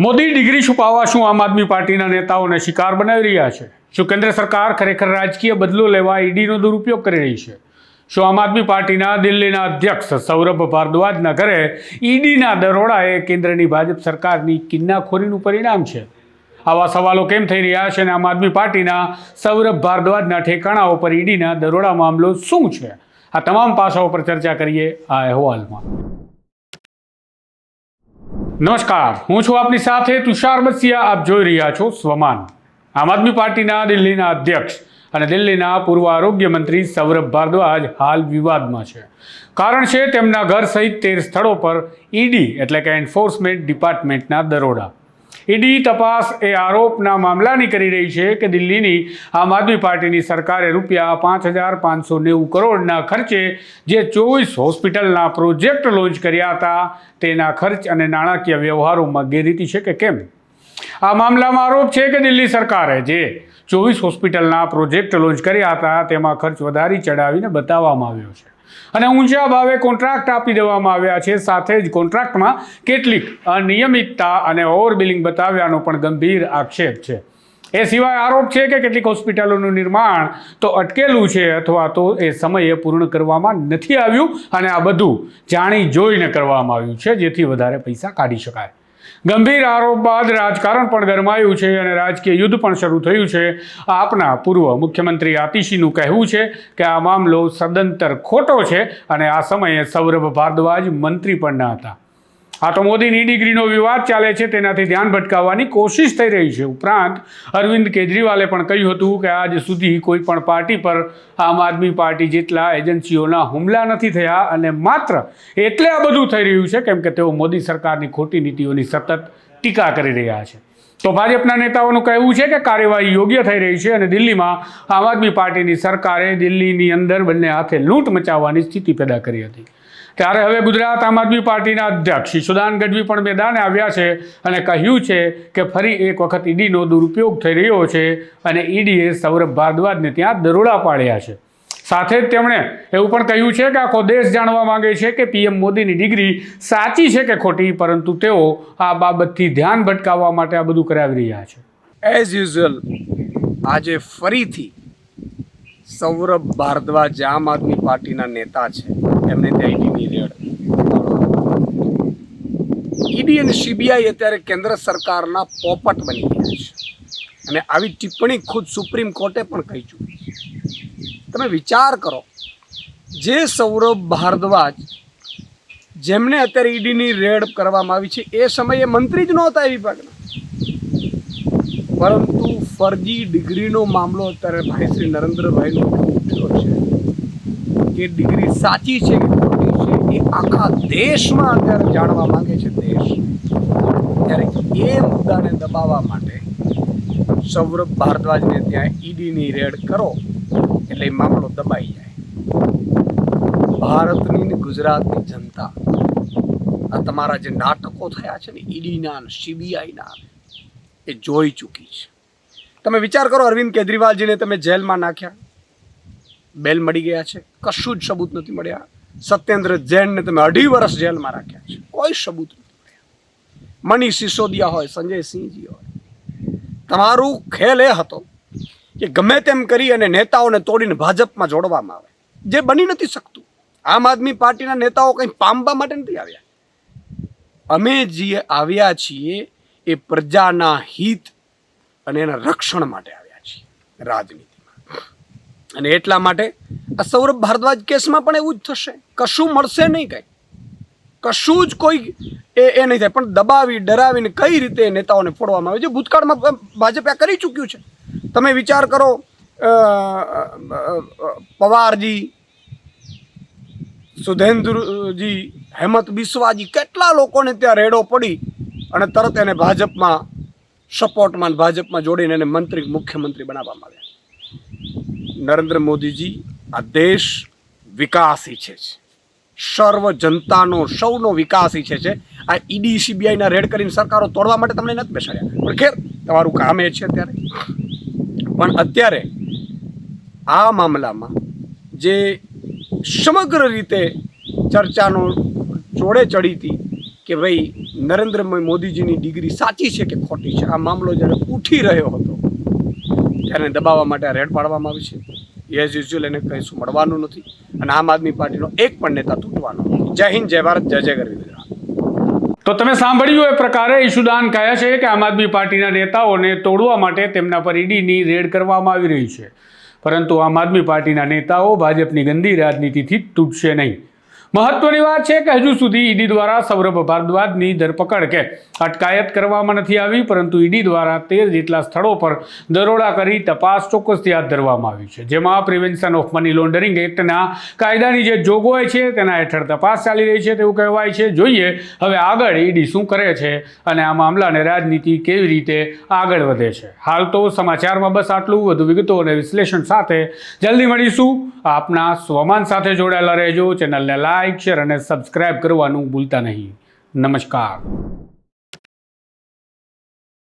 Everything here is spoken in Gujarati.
મોદી ડિગ્રી છુપાવવા શું આમ આદમી પાર્ટીના નેતાઓને શિકાર બનાવી રહ્યા છે? શું કેન્દ્ર સરકાર ખરેખર રાજકીય બદલો લેવા ઈડીનો દુરુપયોગ કરી રહી છે? શું આમ આદમી પાર્ટીના દિલ્હીના અધ્યક્ષ સૌરભ ભારદ્વાજના ઘરે ઈડીના દરોડા એ કેન્દ્રની ભાજપ સરકારની કિન્નાખોરીનું પરિણામ છે? આવા સવાલો કેમ થઈ રહ્યા છે અને આમ આદમી પાર્ટીના સૌરભ ભારદ્વાજના ઠેકાણાઓ પર ઈડીના દરોડા મામલો શું છે? આ તમામ પાસાઓ પર ચર્ચા કરીએ આ અહેવાલમાં. નમસ્કાર, હું છું આપની સાથે તુષાર બસિયા, આપ જોઈ રહ્યા છો સ્વમાન. આમ આદમી પાર્ટીના દિલ્હીના અધ્યક્ષ અને દિલ્હીના પૂર્વ આરોગ્ય મંત્રી સૌરભ ભારદ્વાજ હાલ વિવાદમાં છે. કારણ છે, તેમના ઘર સહિત તેર સ્થળો પર ઈડી, એટલે કે એન્ફોર્સમેન્ટ ડિપાર્ટમેન્ટના દરોડા. ઈડી તપાસ એ આરોપના મામલાની કરી રહી છે કે દિલ્હીની આમ આદમી પાર્ટીની સરકારે રૂપિયા પાંચ હજાર પાંચસો નેવું કરોડના ખર્ચે જે ચોવીસ હોસ્પિટલના પ્રોજેક્ટ લોન્ચ કર્યા હતા, તેના ખર્ચ અને નાણાકીય વ્યવહારોમાં ગેરરીતિ છે કે કેમ? આ મામલામાં આરોપ છે કે દિલ્હી સરકારે જે ચોવીસ હોસ્પિટલના પ્રોજેક્ટ લોન્ચ કર્યા હતા, તેમાં ખર્ચ વધારી ચડાવીને બતાવવામાં આવ્યો છે. અને ઊંચા ભાવે કોન્ટ્રાક્ટ આપી દેવામાં આવ્યા છે. સાથે જ કોન્ટ્રાક્ટમાં કેટલીક અનિયમિતતા અને ઓવરબિલિંગ બતાવ્યાનો પણ ગંભીર આક્ષેપ છે. એ સિવાય આરોપ છે કે કેટલીક હોસ્પિટલોનું નિર્માણ તો અટકેલું છે અથવા તો એ સમયે પૂર્ણ કરવામાં નથી આવ્યું અને આ બધું જાણી જોઈને કરવામાં આવ્યું છે. જેથી વધારે પૈસા કાઢી શકાય. ગંભીર આરોપ બાદ રાજકારણ પણ ગરમાયું છે અને રાજકીય યુદ્ધ પણ શરૂ થયું છે. આપના પૂર્વ મુખ્યમંત્રી આતિશીનું કહેવું છે કે આ મામલો સદંતર ખોટો છે અને આ સમયે સૌરભ ભારદ્વાજ મંત્રી પણ ન હતા. આ તો મોદીની ડિગ્રીનો વિવાદ ચાલે છે, તેનાથી ધ્યાન ભટકાવવાની કોશિશ થઈ રહી છે. ઉપરાંત, અરવિંદ કેજરીવાલે પણ કહ્યું હતું કે આજ સુધી કોઈ પણ પાર્ટી પર આમ આદમી પાર્ટી જેટલા એજન્સીઓના હુમલા નથી થયા અને માત્ર એટલે આ બધું થઈ રહ્યું છે, કેમ કે તેઓ મોદી સરકારની ખોટી નીતિઓની સતત ટીકા કરી રહ્યા છે. તો ભાજપના નેતાઓનું કહેવું છે કે કાર્યવાહી યોગ્ય થઈ રહી છે અને દિલ્હીમાં આમ આદમી પાર્ટીની સરકારે દિલ્હીની અંદર બંને હાથે લૂંટ મચાવવાની સ્થિતિ પેદા કરી હતી. ત્યારે હવે ગુજરાત આમ આદમી પાર્ટીના અધ્યક્ષ ઈશુદાન ગઢવી પણ મેદાને આવ્યા છે અને કહ્યું છે કે ફરી એક વખત ઈડીનો દુરુપયોગ થઈ રહ્યો છે અને ઈડીએ સૌરભ ભારદ્વાજને ત્યાં દરોડા પાડ્યા છે. સાથે જ તેમણે એવું પણ કહ્યું છે કે આખો દેશ જાણવા માંગે છે કે પીએમ મોદીની ડિગ્રી સાચી છે કે ખોટી, પરંતુ તેઓ આ બાબતથી ધ્યાન ભટકાવવા માટે આ બધું કરાવી રહ્યા છે. એઝ યુઝ્યુઅલ આજે ફરીથી સૌરભ ભારદ્વાજ આમ આદમી પાર્ટીના નેતા છે, એમને ત્યાં ઈડીની રેડ. ઈડી અને સીબીઆઈ અત્યારે કેન્દ્ર સરકારના પોપટ બની ગયા છે. અને આવી ટિપ્પણી ખુદ સુપ્રીમ કોર્ટે પણ કહી ચૂકી તમે વિચાર કરો, જે સૌરભ ભારદ્વાજ જેમને અત્યારે ઈડીની રેડ કરવામાં આવી છે, એ સમયે મંત્રી જ નહોતા એ વિભાગના પરંતુ ફરજી ડિગ્રીનો મામલો અત્યારે ભાઈ શ્રી નરેન્દ્રભાઈનો ઉઠ્યો છે કે ડિગ્રી સાચી છે કે ખોટી છે એ આખા દેશમાં અત્યારે જાણવા માંગે છે દેશ. ત્યારે એ મુદ્દાને દબાવવા માટે સૌરભ ભારદ્વાજને ત્યાં ઈડીની રેડ કરો એટલે મામલો દબાઈ જાય. ભારતની ગુજરાતની જનતા આ તમારા જે નાટકો થયા છે ને ઈડીના સીબીઆઈના એ જોઈ ચૂકી છે. તમે વિચાર કરો, અરવિંદ કેજરીવાલજીને તમે જેલમાં નાખ્યા. બેલ મળી ગયા છે. કશું જ સબૂત નથી મળ્યા. સત્યેન્દ્ર જૈનને તમે અઢી વર્ષ જેલમાં રાખ્યા છે. કોઈ સબૂત નથી મળ્યા. મનીષ સિસોદિયા હોય, સંજય સિંહજી હોય. તમારું ખેલ એ હતો કે ગમે તેમ કરી અને નેતાઓને તોડીને ભાજપમાં જોડવામાં આવે. જે બની નથી શકતું. આમ આદમી પાર્ટીના નેતાઓ કંઈ પામવા માટે નથી આવ્યા. અમે જે આવ્યા છીએ એ પ્રજાના હિત અને એના રક્ષણ માટે આવ્યા છીએ રાજનીતિમાં. અને એટલા માટે આ સૌરભ ભારદ્વાજ કેસમાં પણ એવું જ થશે. કશું મળશે નહીં કંઈ. કશું જ કોઈ એ એ નહીં થાય. પણ દબાવી, ડરાવીને કઈ રીતે નેતાઓને ફોડવામાં આવે છે? ભૂતકાળમાં ભાજપે આ કરી ચૂક્યું છે. તમે વિચાર કરો પવારજી, સુધેન્દ્રજી, હેમંત બિસ્વાજી કેટલા લોકોને ત્યાં રેડો પડી અને તરત એને ભાજપમાં સપોર્ટમાં ભાજપમાં જોડીને એને મંત્રી મુખ્યમંત્રી બનાવવામાં આવ્યા નરેન્દ્ર મોદીજી, આ દેશ વિકાસ ઈચ્છે છે સર્વ જનતાનો, સૌનો વિકાસ ઈચ્છે છે આ ઈડી, સીબીઆઈના રેડ કરીને સરકારો તોડવા માટે તમને નથી બેસાડ્યા. પણ ખેર, તમારું કામ એ છે અત્યારે. પણ અત્યારે આ મામલામાં જે સમગ્ર રીતે ચર્ચાનો જોડે ચડી હતી કે ભાઈ, નરેન્દ્ર મોદીજીની ડિગ્રી સાચી છે કે ખોટી છે? આ મામલો જ્યારે ઉઠી રહ્યો હતો, ત્યારે દબાવવા માટે રેડ પાડવામાં આવી છે. એઝ યુઝ્યુઅલ એને કહીશું મળવાનું નથી. અને આમ આદમી પાર્ટીનો એક પણ નેતા તૂટવાનો જય હિન્દ, જય ભારત, જય જય ગરવી તો તમે સાંભળ્યું એ પ્રકારે ઈશુદાન કહે છે કે આમ આદમી પાર્ટીના નેતાઓને તોડવા માટે તેમના પર ઈડીની રેડ કરવામાં આવી રહી છે. પરંતુ આમ આદમી પાર્ટીના નેતાઓ ભાજપની ગંદી રાજનીતિથી તૂટશે નહીં. મહત્વની વાત છે કે હજુ સુધી ઈડી દ્વારા સૌરભ ભારદ્વાજની ધરપકડ કે અટકાયત કરવામાં નથી આવી, પરંતુ ઈડી દ્વારા તેર જેટલા સ્થળો પર દરોડા કરી તપાસ ચોક્કસથી હાથ ધરવામાં આવી છે. જેમાં પ્રિવેન્શન ઓફ મની લોન્ડરિંગ એક્ટના કાયદાની જે જોગવાઈ છે તેના હેઠળ તપાસ ચાલી રહી છે તેવું કહેવાય છે. જોઈએ હવે આગળ ઈડી શું કરે છે અને આ મામલાને રાજનીતિ કેવી રીતે આગળ વધે છે. હાલ તો સમાચારમાં બસ આટલું. વધુ વિગતો અને વિશ્લેષણ સાથે જલ્દી મળીશું. આપના સ્વમાન સાથે જોડાયેલા રહેજો. ચેનલને લાઇક શેર અને સબસ્ક્રાઇબ કરવાનું ભૂલતા નહીં. નમસ્કાર.